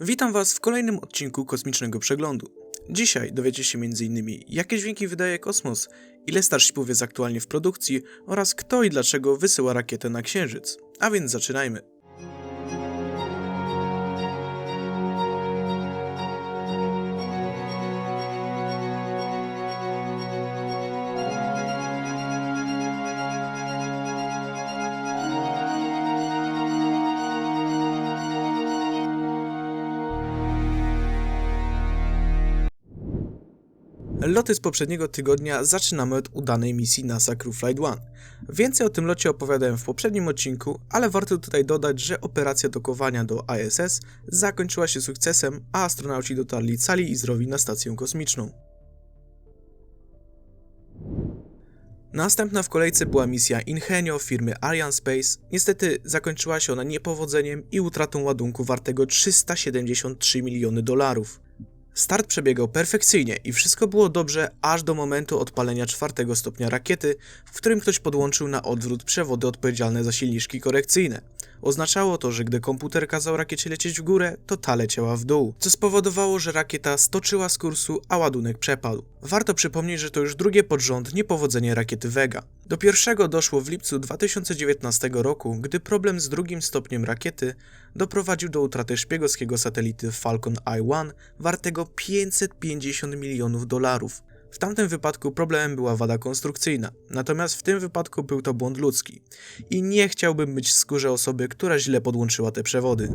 Witam Was w kolejnym odcinku Kosmicznego Przeglądu. Dzisiaj dowiecie się m.in. jakie dźwięki wydaje kosmos, ile Starshipów jest aktualnie w produkcji oraz kto i dlaczego wysyła rakietę na Księżyc. A więc zaczynajmy. Loty z poprzedniego tygodnia zaczynamy od udanej misji NASA Crew Flight 1. Więcej o tym locie opowiadałem w poprzednim odcinku, ale warto tutaj dodać, że operacja dokowania do ISS zakończyła się sukcesem, a astronauci dotarli cali i zdrowi na stację kosmiczną. Następna w kolejce była misja Ingenio firmy Ariane Space. Niestety zakończyła się ona niepowodzeniem i utratą ładunku wartego 373 miliony dolarów. Start przebiegał perfekcyjnie i wszystko było dobrze aż do momentu odpalenia czwartego stopnia rakiety, w którym ktoś podłączył na odwrót przewody odpowiedzialne za silniczki korekcyjne. Oznaczało to, że gdy komputer kazał rakiecie lecieć w górę, to ta leciała w dół, co spowodowało, że rakieta stoczyła z kursu, a ładunek przepadł. Warto przypomnieć, że to już drugie pod rząd niepowodzenie rakiety Vega. Do pierwszego doszło w lipcu 2019 roku, gdy problem z drugim stopniem rakiety doprowadził do utraty szpiegowskiego satelity Falcon I-1 wartego 550 milionów dolarów. W tamtym wypadku problemem była wada konstrukcyjna, natomiast w tym wypadku był to błąd ludzki. I nie chciałbym być w skórze osoby, która źle podłączyła te przewody.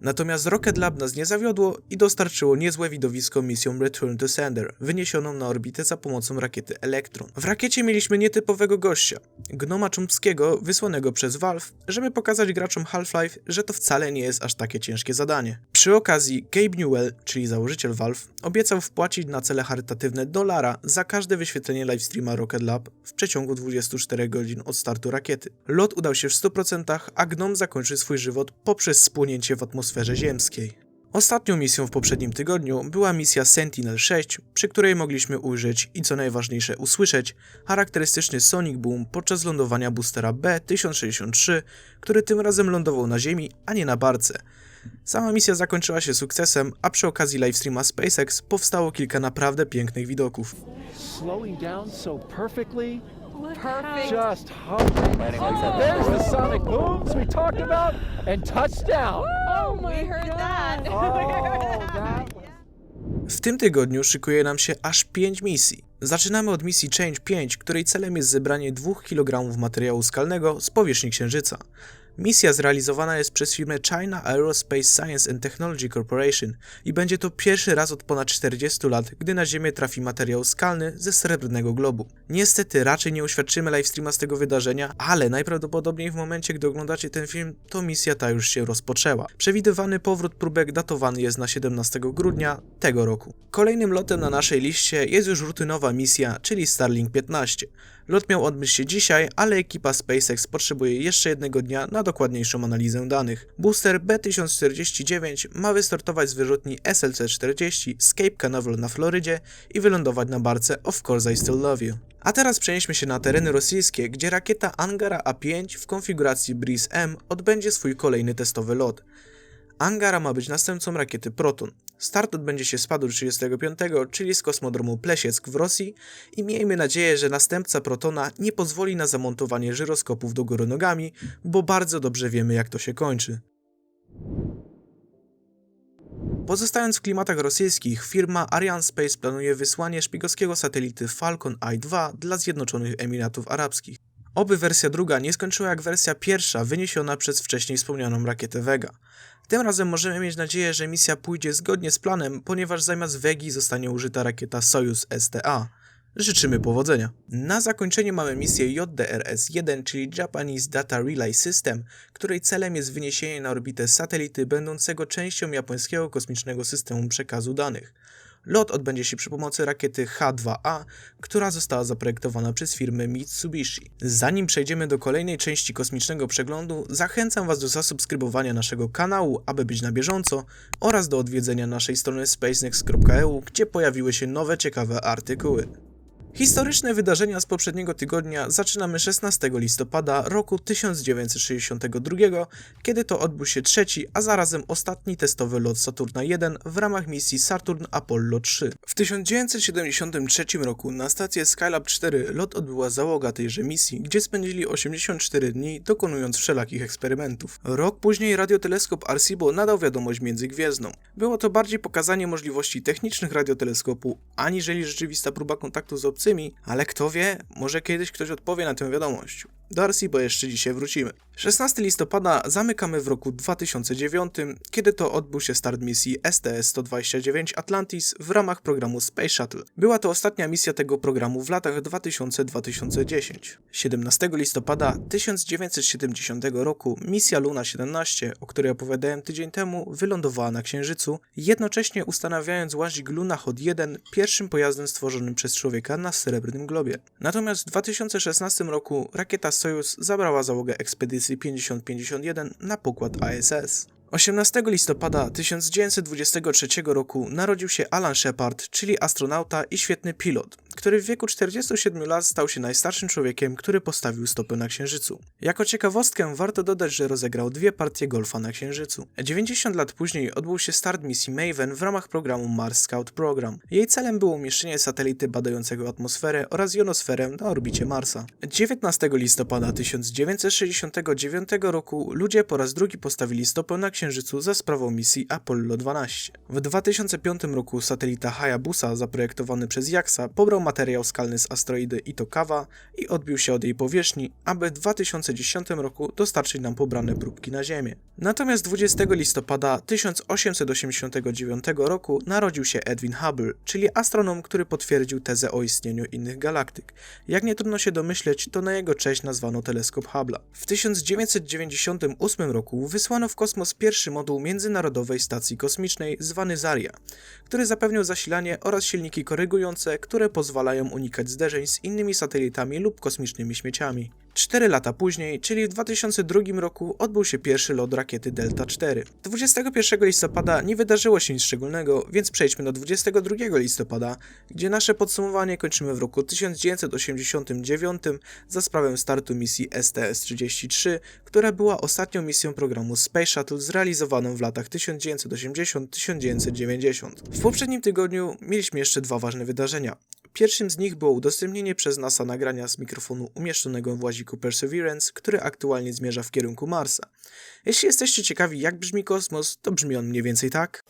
Natomiast Rocket Lab nas nie zawiodło i dostarczyło niezłe widowisko misją Return to Sender, wyniesioną na orbitę za pomocą rakiety Electron. W rakiecie mieliśmy nietypowego gościa, gnoma Chomskiego wysłanego przez Valve, żeby pokazać graczom Half-Life, że to wcale nie jest aż takie ciężkie zadanie. Przy okazji Gabe Newell, czyli założyciel Valve, obiecał wpłacić na cele charytatywne dolara za każde wyświetlenie livestreama Rocket Lab w przeciągu 24 godzin od startu rakiety. Lot udał się w 100%, a gnom zakończy swój żywot poprzez spłonięcie w atmosferze ziemskiej. Ostatnią misją w poprzednim tygodniu była misja Sentinel-6, przy której mogliśmy ujrzeć i co najważniejsze usłyszeć charakterystyczny Sonic Boom podczas lądowania boostera B-1063, który tym razem lądował na Ziemi, a nie na barce. Sama misja zakończyła się sukcesem, a przy okazji livestreama SpaceX powstało kilka naprawdę pięknych widoków. slowing down so perfectly. Perfect. Just hovering. There's the sonic booms we talked about and touchdown. Oh we heard that. Oh, that was W tym tygodniu szykuje nam się aż 5 misji. Zaczynamy od misji Change 5, której celem jest zebranie 2 kg materiału skalnego z powierzchni Księżyca. Misja zrealizowana jest przez firmę China Aerospace Science and Technology Corporation i będzie to pierwszy raz od ponad 40 lat, gdy na Ziemię trafi materiał skalny ze srebrnego globu. Niestety raczej nie uświadczymy livestreama z tego wydarzenia, ale najprawdopodobniej w momencie, gdy oglądacie ten film, to misja ta już się rozpoczęła. Przewidywany powrót próbek datowany jest na 17 grudnia tego roku. Kolejnym lotem na naszej liście jest już rutynowa misja, czyli Starlink 15. Lot miał odbyć się dzisiaj, ale ekipa SpaceX potrzebuje jeszcze jednego dnia na dokładniejszą analizę danych. Booster B1049 ma wystartować z wyrzutni SLC-40 z Cape Canaveral na Florydzie i wylądować na barce Of Course I Still Love You. A teraz przenieśmy się na tereny rosyjskie, gdzie rakieta Angara A5 w konfiguracji Breeze M odbędzie swój kolejny testowy lot. Angara ma być następcą rakiety Proton. Start odbędzie się z padu 35, czyli z kosmodromu Plesieck w Rosji i miejmy nadzieję, że następca Protona nie pozwoli na zamontowanie żyroskopów do góry nogami, bo bardzo dobrze wiemy jak to się kończy. Pozostając w klimatach rosyjskich, firma Ariane Space planuje wysłanie szpiegowskiego satelity Falcon I-2 dla Zjednoczonych Emiratów Arabskich. Oby wersja druga nie skończyła jak wersja pierwsza wyniesiona przez wcześniej wspomnianą rakietę Vega. Tym razem możemy mieć nadzieję, że misja pójdzie zgodnie z planem, ponieważ zamiast Vegi zostanie użyta rakieta Soyuz STA. Życzymy powodzenia. Na zakończenie mamy misję JDRS-1, czyli Japanese Data Relay System, której celem jest wyniesienie na orbitę satelity będącego częścią japońskiego kosmicznego systemu przekazu danych. Lot odbędzie się przy pomocy rakiety H-2A, która została zaprojektowana przez firmę Mitsubishi. Zanim przejdziemy do kolejnej części kosmicznego przeglądu, zachęcam Was do zasubskrybowania naszego kanału, aby być na bieżąco, oraz do odwiedzenia naszej strony spacenex.eu, gdzie pojawiły się nowe ciekawe artykuły. Historyczne wydarzenia z poprzedniego tygodnia zaczynamy 16 listopada roku 1962, kiedy to odbył się trzeci, a zarazem ostatni testowy lot Saturna 1 w ramach misji Saturn Apollo 3. W 1973 roku na stację Skylab 4 lot odbyła załoga tejże misji, gdzie spędzili 84 dni dokonując wszelakich eksperymentów. Rok później radioteleskop Arecibo nadał wiadomość międzygwiezdną. Było to bardziej pokazanie możliwości technicznych radioteleskopu, aniżeli rzeczywista próba kontaktu z obcymi, ale kto wie, może kiedyś ktoś odpowie na tę wiadomość. Do Arecibo jeszcze dzisiaj wrócimy. 16 listopada zamykamy w roku 2009, kiedy to odbył się start misji STS-129 Atlantis w ramach programu Space Shuttle. Była to ostatnia misja tego programu w latach 2000-2010. 17 listopada 1970 roku misja Luna 17, o której opowiadałem tydzień temu, wylądowała na Księżycu, jednocześnie ustanawiając łazik Luna Hot 1 pierwszym pojazdem stworzonym przez człowieka na Srebrnym Globie. Natomiast w 2016 roku rakieta Sojus zabrała załogę ekspedycji 5051 na pokład ISS. 18 listopada 1923 roku narodził się Alan Shepard, czyli astronauta i świetny pilot, który w wieku 47 lat stał się najstarszym człowiekiem, który postawił stopę na Księżycu. Jako ciekawostkę warto dodać, że rozegrał dwie partie golfa na Księżycu. 90 lat później odbył się start misji Maven w ramach programu Mars Scout Program. Jej celem było umieszczenie satelity badającego atmosferę oraz jonosferę na orbicie Marsa. 19 listopada 1969 roku ludzie po raz drugi postawili stopę na Księżycu za sprawą misji Apollo 12. W 2005 roku satelita Hayabusa zaprojektowany przez JAXA pobrał materiał skalny z asteroidy Itokawa i odbił się od jej powierzchni, aby w 2010 roku dostarczyć nam pobrane próbki na Ziemię. Natomiast 20 listopada 1889 roku narodził się Edwin Hubble, czyli astronom, który potwierdził tezę o istnieniu innych galaktyk. Jak nie trudno się domyśleć, to na jego cześć nazwano teleskop Hubble'a. W 1998 roku wysłano w kosmos pierwszy moduł Międzynarodowej Stacji Kosmicznej zwany Zarya, który zapewniał zasilanie oraz silniki korygujące, które pozwalają unikać zderzeń z innymi satelitami lub kosmicznymi śmieciami. Cztery lata później, czyli w 2002 roku, odbył się pierwszy lot rakiety Delta 4. 21 listopada nie wydarzyło się nic szczególnego, więc przejdźmy do 22 listopada, gdzie nasze podsumowanie kończymy w roku 1989 za sprawę startu misji STS-33, która była ostatnią misją programu Space Shuttle zrealizowaną w latach 1980-1990. W poprzednim tygodniu mieliśmy jeszcze dwa ważne wydarzenia. Pierwszym z nich było udostępnienie przez NASA nagrania z mikrofonu umieszczonego w łaziku Perseverance, który aktualnie zmierza w kierunku Marsa. Jeśli jesteście ciekawi jak brzmi kosmos, to brzmi on mniej więcej tak.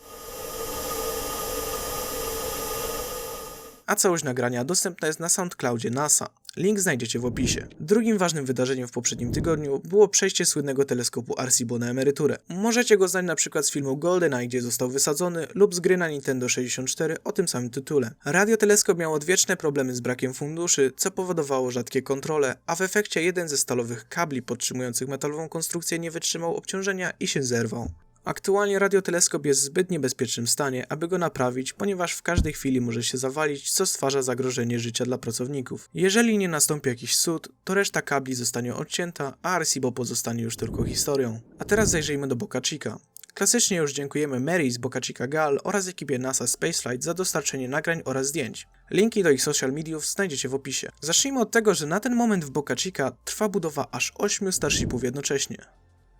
A całość nagrania dostępna jest na SoundCloudzie NASA. Link znajdziecie w opisie. Drugim ważnym wydarzeniem w poprzednim tygodniu było przejście słynnego teleskopu Arecibo na emeryturę. Możecie go znać na przykład z filmu GoldenEye, gdzie został wysadzony, lub z gry na Nintendo 64 o tym samym tytule. Radioteleskop miał odwieczne problemy z brakiem funduszy, co powodowało rzadkie kontrole, a w efekcie jeden ze stalowych kabli podtrzymujących metalową konstrukcję nie wytrzymał obciążenia i się zerwał. Aktualnie radioteleskop jest w zbyt niebezpiecznym stanie, aby go naprawić, ponieważ w każdej chwili może się zawalić, co stwarza zagrożenie życia dla pracowników. Jeżeli nie nastąpi jakiś cud, to reszta kabli zostanie odcięta, a Arecibo pozostanie już tylko historią. A teraz zajrzyjmy do Boca Chica. Klasycznie już dziękujemy Mary z Boca Chica Gal oraz ekipie NASA Spaceflight za dostarczenie nagrań oraz zdjęć. Linki do ich social mediów znajdziecie w opisie. Zacznijmy od tego, że na ten moment w Boca Chica trwa budowa aż 8 Starshipów jednocześnie.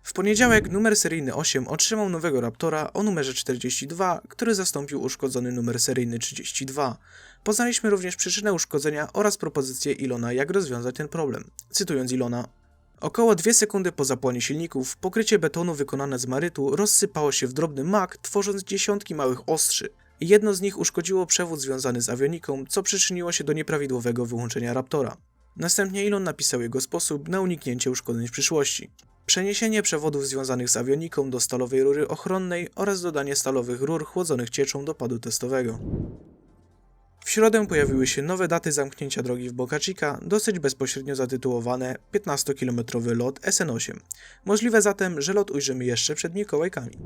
W poniedziałek numer seryjny 8 otrzymał nowego Raptora o numerze 42, który zastąpił uszkodzony numer seryjny 32. Poznaliśmy również przyczynę uszkodzenia oraz propozycję Ilona, jak rozwiązać ten problem. Cytując Ilona, Około 2 sekundy po zapłonie silników, pokrycie betonu wykonane z marytu rozsypało się w drobny mak, tworząc dziesiątki małych ostrzy. Jedno z nich uszkodziło przewód związany z awioniką, co przyczyniło się do nieprawidłowego wyłączenia Raptora. Następnie Elon napisał jego sposób na uniknięcie uszkodzeń w przyszłości. Przeniesienie przewodów związanych z awioniką do stalowej rury ochronnej oraz dodanie stalowych rur chłodzonych cieczą do padu testowego. W środę pojawiły się nowe daty zamknięcia drogi w Boca dosyć bezpośrednio zatytułowane 15-kilometrowy lot SN8. Możliwe zatem, że lot ujrzymy jeszcze przed Mikołajkami.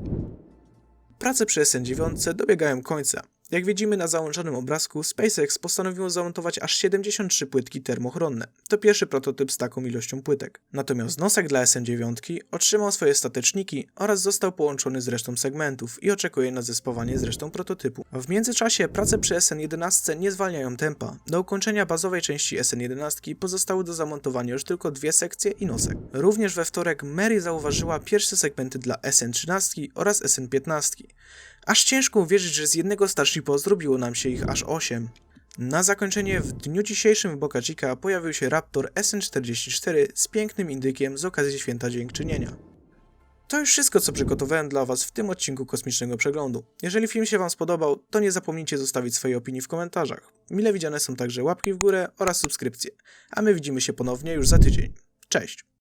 Prace przy SN9 dobiegają końca. Jak widzimy na załączonym obrazku, SpaceX postanowiło zamontować aż 73 płytki termochronne. To pierwszy prototyp z taką ilością płytek. Natomiast nosek dla SN9 otrzymał swoje stateczniki oraz został połączony z resztą segmentów i oczekuje na zespawanie z resztą prototypu. W międzyczasie prace przy SN11 nie zwalniają tempa. Do ukończenia bazowej części SN11 pozostały do zamontowania już tylko dwie sekcje i nosek. Również we wtorek Mary zauważyła pierwsze segmenty dla SN13 oraz SN15. Aż ciężko uwierzyć, że z jednego Starshipa zrobiło nam się ich aż 8. Na zakończenie w dniu dzisiejszym w Boca Chica pojawił się Raptor SN44 z pięknym indykiem z okazji Święta Dziękczynienia. To już wszystko, co przygotowałem dla Was w tym odcinku Kosmicznego Przeglądu. Jeżeli film się Wam spodobał, to nie zapomnijcie zostawić swojej opinii w komentarzach. Mile widziane są także łapki w górę oraz subskrypcje. A my widzimy się ponownie już za tydzień. Cześć!